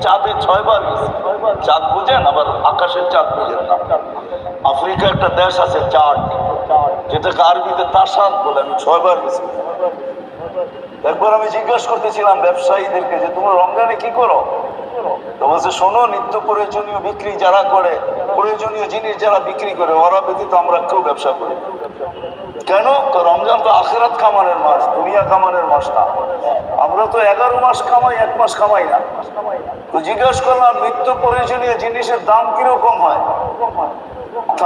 চাঁদে ছয়বার গেছি। চাঁদ বুঝেন, আবার আকাশের চাঁদ বুঝেন না। আফ্রিকা একটা দেশ আছে, চাঁদ। যেটাকে আরবিতে তাসাদ বলে, আমি ছয়বার গেছি। একবার আমি জিজ্ঞাসা করতেছিলাম ব্যবসায়ীদেরকে যে, তোমরা রমজানে কি করো? বলছে শোনো, নিত্য প্রয়োজনীয় বিক্রি যারা করে, প্রয়োজনীয় জিনিস যারা বিক্রি করে, ওরা ব্যতীত আমরা কেউ ব্যবসা করি কেন? রমজান তো আখেরাত কামানের মাস, দুনিয়া কামানের মাস না। আমরা তো এগারো মাস কামাই, এক মাস কামাই না। তো জিজ্ঞাসা করলাম, নিত্য প্রয়োজনীয় জিনিসের দাম কীরকম হয়?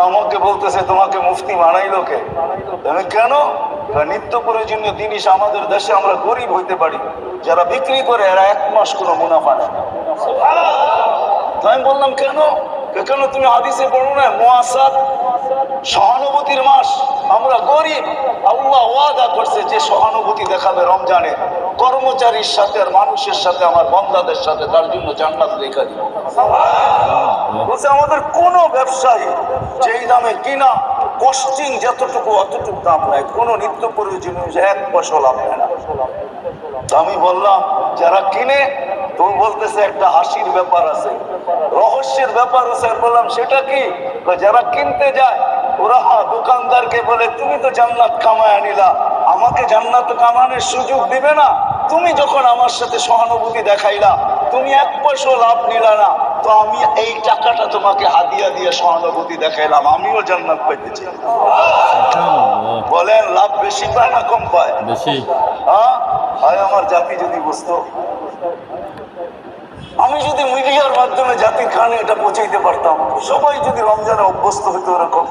আমাকে বলতেছে, তোমাকে মুফতি বানাইলো কে? কেন? নিত্য প্রয়োজনীয় জিনিস আমাদের দেশে আমরা গরিব হইতে পারি। যারা বিক্রি করে এরা এক মাস কোনো মুনাফা নেয় আমি বললাম, কেন? কেন তুমি হাদিসে পড়ো না মোয়াসাদ সহানুভূতির মাস। আমরা গরিব, আল্লাহ ওয়াদা করছে যে সহানুভূতি দেখাবে রমজানে। কর্মচারীর সাথে আর মানুষের সাথে, আমার বন্দাদের সাথে, তার জন্য জান্নাত লেখা দিব বলছে, আমাদের কোনো ব্যবসায়ী যেই দামে কিনা কস্টিং যতটুকু অতটুকু দাম নেয়, কোনো নিত্য প্রয়োজনীয় এক পয়সা লাভ নেয় না। আমি বললাম, যারা কিনে, তো বলতেছে একটা হাসির ব্যাপার আছে, রহস্যের ব্যাপার আছে। বললাম, সেটা কি? যারা কিনতে যায়, ওরা দোকানদারকে বলে, তুমি তো জান্নাত কামায় আনিলা, আমাকে জান্নাত কামানোর সুযোগ দিবে না। তুমি যখন আমার সাথে সহানুভূতি দেখাইলা, তুমি এক পয়সা লাভ নিলা না। তো আমি এই টাকাটা তোমাকে হাদিয়া দিয়ে সহানুভূতি দেখাইলাম আমিও জান্নাত পাইতেছি। বলেন লাভ বেশি পায় না কম পায়? বেশি। হ্যাঁ? হয় আমার জাতি যদি বুঝতো আমি যদি মিডিয়ার মাধ্যমে জাতির কানে এটা পৌঁছাইতে পারতাম সবাই যদি রমজানে অভ্যস্ত হতো এরকম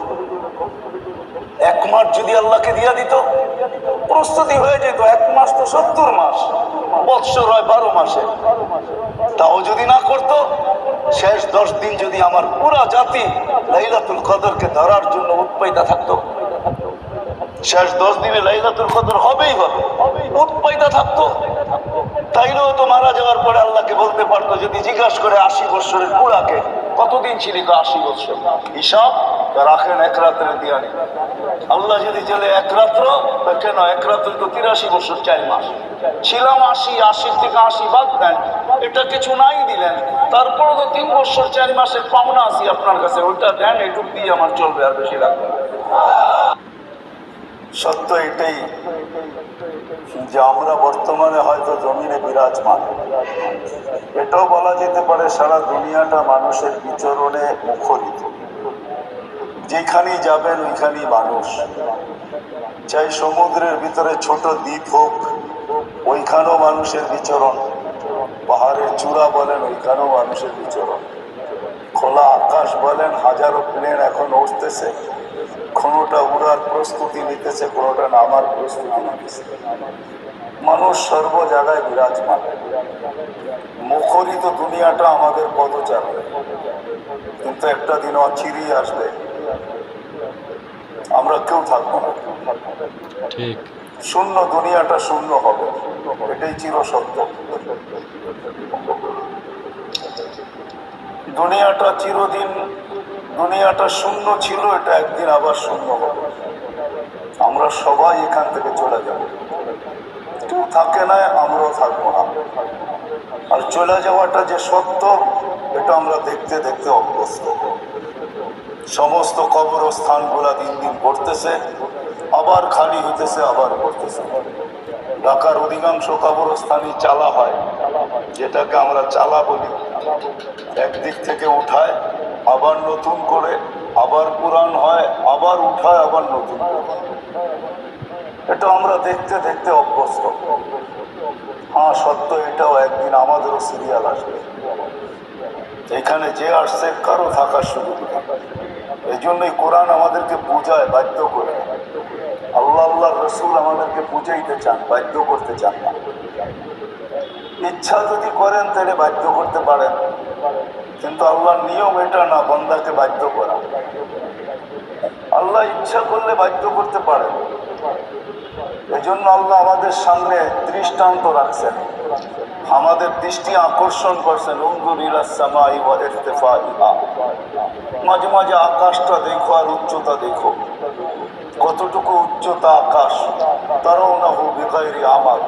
এক মাস যদি আল্লাহকে দিয়া দিত প্রস্তুতি হয়ে যেত এক মাস তো সত্তর মাস বৎসর হয় বারো মাসে। তাও যদি না করত দশ দিন যদি আমার পুরা জাতি লাইলাতুল কদরকে ধরার জন্য উৎপাইতা থাকতো, শেষ দশ দিনে লাইলাতুল কদর হবেই হবে, উৎপাইতা থাকতো। তাইলেও তো মারা যাওয়ার পরে আল্লাহকে বলতে পারতো, যদি জিজ্ঞাসা করে আশি বৎসরের পুরাকে কতদিন ছিল তো আশি বৎসর? হিসাব রাখেন এক রাত্রে দিয়া নেই আল্লাহ যদি চলে এক রাত্র কেন? এক রাত্রে তো তিরাশি বছর, চার মাস। ছিলাম আশি, আশির থেকে আশি বাদ দেন। এটা কিছু নাই দিলেন। তারপরে তো তিন বছর, চার মাসের পাওনা আছি আপনার কাছে। ওইটা দেন, এটুক দিয়ে আমার চলবে আর বেশি লাগবে সত্য এটাই যে আমরা বর্তমানে হয়তো জমিনে বিরাজমান। এটাও বলা যেতে পারে সারা দুনিয়াটা মানুষের বিচরণে মুখরিত। যেখানেই যাবেন, ওইখানেই মানুষ। চাই সমুদ্রের ভিতরে ছোট দ্বীপ হোক, ওইখানেও মানুষের বিচরণ। পাহাড়ের চূড়া বলেন, ওইখানেও মানুষের বিচরণ। খোলা আকাশ বলেন, হাজারো প্লেন এখন উঠতেছে কোনোটা উড়ার প্রস্তুতি নিতেছে, কোনোটা নামার প্রস্তুতি নিতেছে। মানুষ সর্ব জায়গায় বিরাজমান। মুখরিত দুনিয়াটা আমাদের পদচারণ কিন্তু একটা দিন অচিরিয়ে আসবে। আমরা কেউ থাকব না। ঠিক। শূন্য দুনিয়াটা শূন্য হবে। এটাই চির সত্য দুনিয়াটা চিরদিন দুনিয়াটা শূন্য ছিল এটা একদিন আবার শূন্য হবে। আমরা সবাই এখান থেকে চলে যাব। কেউ থাকে না আমরাও থাকব না। আর চলে যাওয়াটা যে সত্য এটা আমরা দেখতে দেখতে অভ্যস্ত। সমস্ত কবরস্থানগুলা দিন দিন পড়তেছে, আবার খালি হইতেছে, আবার পড়তেছে। ঢাকার অধিকাংশ কবরস্থানই চালা হয়, যেটাকে আমরা চালা বলি। একদিক থেকে উঠায়, আবার নতুন করে, আবার পুরান হয়, আবার উঠায়, আবার নতুন এটা আমরা দেখতে দেখতে অভ্যস্ত। হ্যাঁ সত্য এটাও একদিন আমাদেরও সিরিয়াল আসবে। এখানে যে আসছে, কারও থাকার সুযোগ এই জন্যই কোরআন আমাদেরকে পূজায় বাধ্য করে। আল্লাহ আল্লাহ, রসুল আমাদেরকে বুঝাইতে চান, বাধ্য করতে চান না। ইচ্ছা যদি করেন, তাহলে বাধ্য করতে পারেন। কিন্তু আল্লাহর নিয়ম এটা না, বন্দাকে বাধ্য করা। আল্লাহ ইচ্ছা করলে বাধ্য করতে পারেন। এই জন্য আল্লাহ আমাদের সামনে দৃষ্টান্ত রাখছেন। আমাদের দৃষ্টি আকর্ষণ ইরতিফাইহা। মাঝে মাঝে আকাশটা দেখো আর উচ্চতা দেখো। কতটুকু উচ্চতা আকাশ, তারাও না হো বিগাইরি আমার।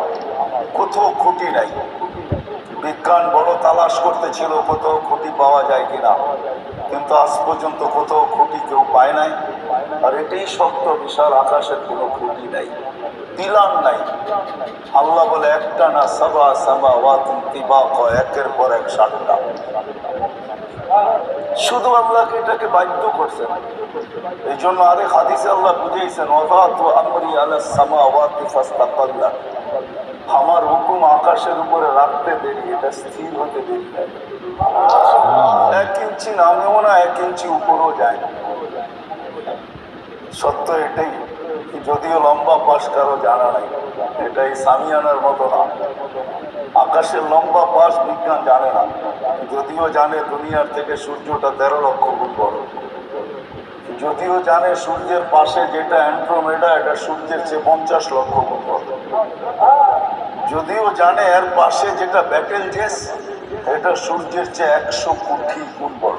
কোথাও খুঁটি নাই। বিজ্ঞান বড় তালাশ করতেছিল কোথাও খুঁটি পাওয়া যায় কিনা। কিন্তু আজ পর্যন্ত কোথাও খুঁটি কেউ পায় নাই। আর এটাই সত্য, বিশাল আকাশের কোনো খুঁটি নাই। তিলান নাই। আল্লাহ বলে, একটা না সাবা সাবা ওয়াতুন তিবাক, একের পর এক সাতটা। শুধু আল্লাহকে এটাকে বাধ্য করছেন? এই জন্য আরেক হাদিসে আল্লাহ বুঝেছেন অবাত আমরি আলা সামা ওয়াতি ফাস্তাকাল্লা। আমার হুকুম আকাশের উপরে রাখতে দেরি, এটা স্থির হতে দেরি। এক ইঞ্চি নামেও না, এক ইঞ্চি উপরও যায়। সত্য এটাই। যদিও লম্বা পাশ কারও জানা নাই, এটাই সামিয়ানার মতো না। আকাশের লম্বা পাশ বিজ্ঞান জানে না, যদিও জানে দুনিয়ার থেকে সূর্যটা তেরো লক্ষ গুণ বড়। যদিও জানে সূর্যের পাশে যেটা অ্যান্ড্রোমেডা, এটা সূর্যের চেয়ে পঞ্চাশ লক্ষ গুণ বড়। যদিও জানে এর পাশে যেটা ব্যাটেল জেস, এটা সূর্যের চেয়ে একশো কোটি গুণ বড়।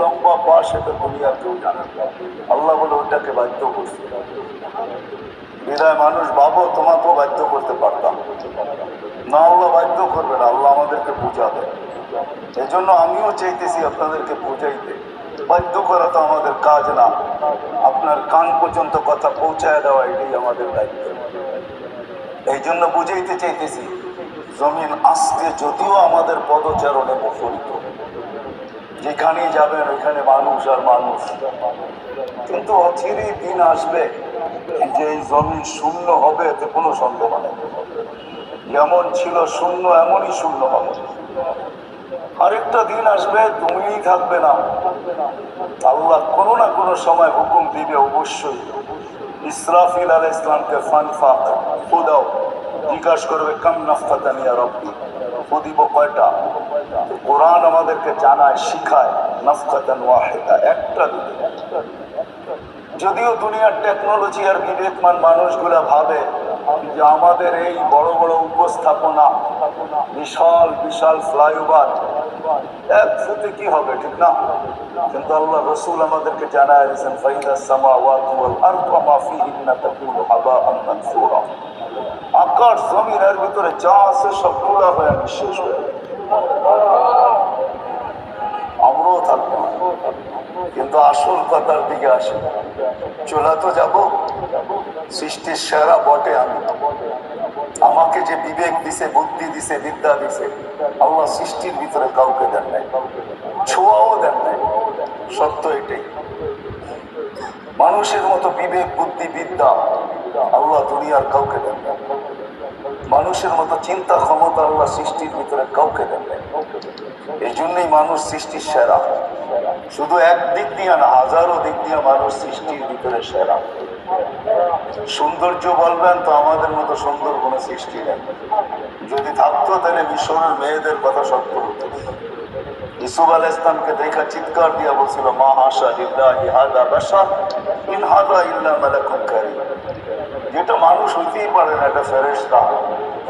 লম্বা পাশ এটা দুনিয়ার কেউ জানে আল্লাহ বলে ওটাকে বাধ্য করছে। বিদায় মানুষ, বাবু, তোমাকেও বাধ্য করতে পারতাম। না, আল্লাহ বাধ্য করবে না, আল্লাহ আমাদেরকে বুঝাবে এই জন্য আমিও চাইতেছি আপনাদেরকে বুঝাইতে বাধ্য করা তো আমাদের কাজ না। আপনার কান পর্যন্ত কথা পৌঁছায় দেওয়া, এটাই আমাদের দায়িত্ব। এই জন্য বুঝাইতে চাইতেছি, জমিন আজকে যদিও আমাদের পদচারণে মুখরিত যেখানেই যাবেন, ওইখানে মানুষ আর মানুষ। কিন্তু অচিরেই দিন আসবে যে এই জমিন শূন্য হবে এতে কোনো সন্দেহ নেই। যেমন ছিল শূন্য, এমনই শূন্য হবে। আরেকটা দিন আসবে, তুমিই থাকবে না। আল্লাহ কোনো না কোনো সময় হুকুম দিবে অবশ্যই। ইসরাফিল আল ইসলামকে ফান ফাক ফুদাও জিজ্ঞাসা করবে, কাম নাফতানিয়া রব্বি? ফুদিব কয়টা? কোরআন আমাদেরকে জানায়, শিখায় নাফকাতান একটা দিবে যদিও দুনিয়ার টেকনোলজি আর বিবেকমান মানুষগুলা ভাবে যে আমাদের এই বড় বড় উপস্থাপনা, বিশাল বিশাল ফ্লাইওভার, এক ফুটে কি হবে, ঠিক না? কিন্তু আল্লাহ রসুল আমাদেরকে জানায় দিয়েছেন, ফাইদা সামাওয়াত ওয়াল আরদ ওয়া মা ফীহিন্না তাকুনু হাবাআন মানসুরা। আকাশ, জমিন, এর ভিতরে যা আছে সব পোড়া হয়ে নিঃশেষ হয়ে। আমরাও থাকব। কিন্তু আসল কথার দিকে আসে। চলে তো যাব। সৃষ্টির সেরা বটে আমি। আমাকে যে বিবেক দিছে, বুদ্ধি দিছে, বিদ্যা দিছে, আল্লাহ সৃষ্টির ভিতরে কাউকে দেন নাই। ছোঁয়াও দেন নাই। সত্য এটাই। মানুষের মতো বিবেক, বুদ্ধি, বিদ্যা আল্লাহ দুনিয়ার কাউকে দেন নাই। মানুষের মতো চিন্তা ক্ষমতা আল্লাহ সৃষ্টির ভিতরে কাউকে দেন এই জন্যই মানুষ সৃষ্টির সেরা। শুধু এক দিক দিয়ে না, হাজারো দিক দিয়ে মানুষ সৃষ্টির ভিতরে সেরা। সৌন্দর্য বলবেন তো আমাদের মতো সুন্দর কোনো সৃষ্টি নেই। যদি থাকতো তাহলে মিশরের মেয়েদের কথা সত্য হতো। ইসুফ আল ইসলামকে দেখা চিৎকার দিয়া বলছিল, মা হাসা ইল্লাহি হাদা বাশার, ইন হাদা ইল্লা মালাকুন কারীম। যেটা মানুষ হইতেই পারে না, এটা ফেরেশতা।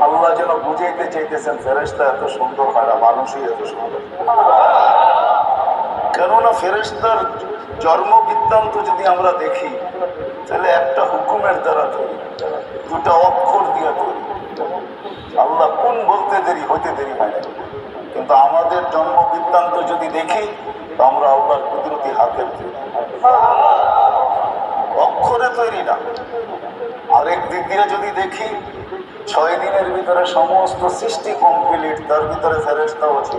আল্লাহ যেন বুঝাইতে চাইতেছেন, ফেরেশতা এত সুন্দর হয় না, মানুষই এত সুন্দর। কেননা ফেরেশতার জন্ম বৃত্তান্ত যদি আমরা দেখি, তাহলে একটা হুকুমের দ্বারা তৈরি, দুটা অক্ষর দিয়ে তৈরি। আল্লাহ কোন বলতে দেরি, হইতে দেরি হয় না। কিন্তু আমাদের জন্ম বৃত্তান্ত যদি দেখি, তো আমরা আল্লাহর কুদরতি হাতের তৈরি। অক্ষরে তৈরি না। আরেক দিক দিয়ে যদি দেখি, ছয় দিনের ভিতরে সমস্ত সৃষ্টি কমপ্লিট তার ভিতরে ফেরেস্তা আছে।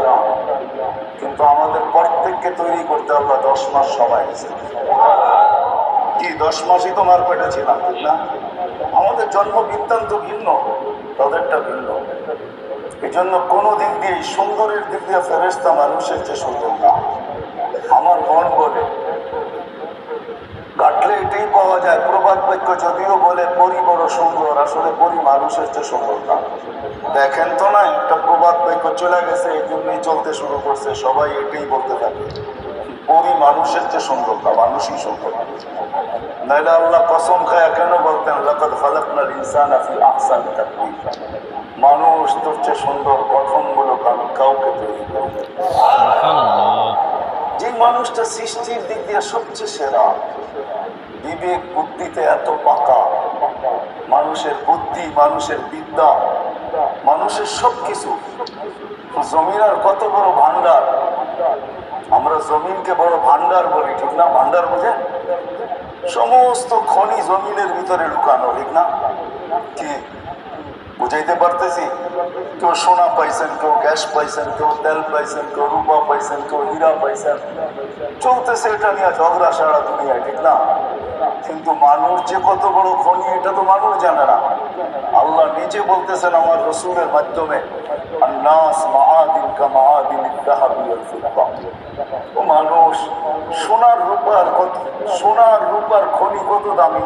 ইয়া কিন্তু আমাদের প্রত্যেককে তৈরি করতে আল্লাহ দশ মাস সময় কি, দশ মাসই তো মার্কেটে ছিলাম, ঠিক না? আমাদের জন্ম বৃত্তান্ত ভিন্ন, তাদেরটা ভিন্ন। এই জন্য কোনো দিক দিয়ে সুন্দরের দিক দিয়ে ফেরেস্তা মানুষের যে সুন্দর না। আমার মন এটাই পাওয়া যায় প্রবাদ বাক্য যদিও বলে পরি বড় সুন্দর আসলে পরি মানুষের চেয়ে সুন্দর না। দেখেন তো না একটা প্রবাদ বাক্য চলে গেছে এই জন্যই চলতে শুরু করছে সবাই এটাই বলতে থাকে। পরি মানুষের সুন্দর না মানুষই সুন্দর। নাইলে আল্লাহ কসম খায় কেন বলতেন লাকাদ খালাকনাল ইনসানা ফি আহসানি মানুষ তোর চেয়ে সুন্দর গঠনমূলক আমি কাউকে তৈরি যে মানুষটা সৃষ্টির দিক দিয়ে সবচেয়ে সেরা বিবেক বুদ্ধিতে এত পাকা। মানুষের বুদ্ধি, মানুষের বিদ্যা, মানুষের সব কিছু জমিন আর কত বড় ভান্ডার আমরা জমিনকে বড় ভান্ডার বলি, ঠিক না? ভান্ডার বোঝেন সমস্ত খনি জমিনের ভিতরে লুকানো, ঠিক না? কি? বুঝাইতে পারতেছি? কেউ সোনা পাইছেন, কেউ গ্যাস পাইছেন, কেউ তেল পাইছেন, কেউ রূপা পাইছেন, কেউ হীরা পাইছেন। চলতেছে এটা নিয়ে ঝগড়া সারা দুনিয়ায়, ঠিক না? কিন্তু মানুষ যে কত বড় খনি, এটা তো মানুষ জানে না। আল্লাহ নিজে বলতেছেন আমার রসুলের মাধ্যমে ও মানুষ, সোনার রূপার কত, সোনার রূপার খনি কত দামি?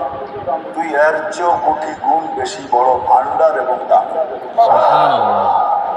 তুই এর চেয়েও কোটি গুণ বেশি বড় ভান্ডার এবং দাম।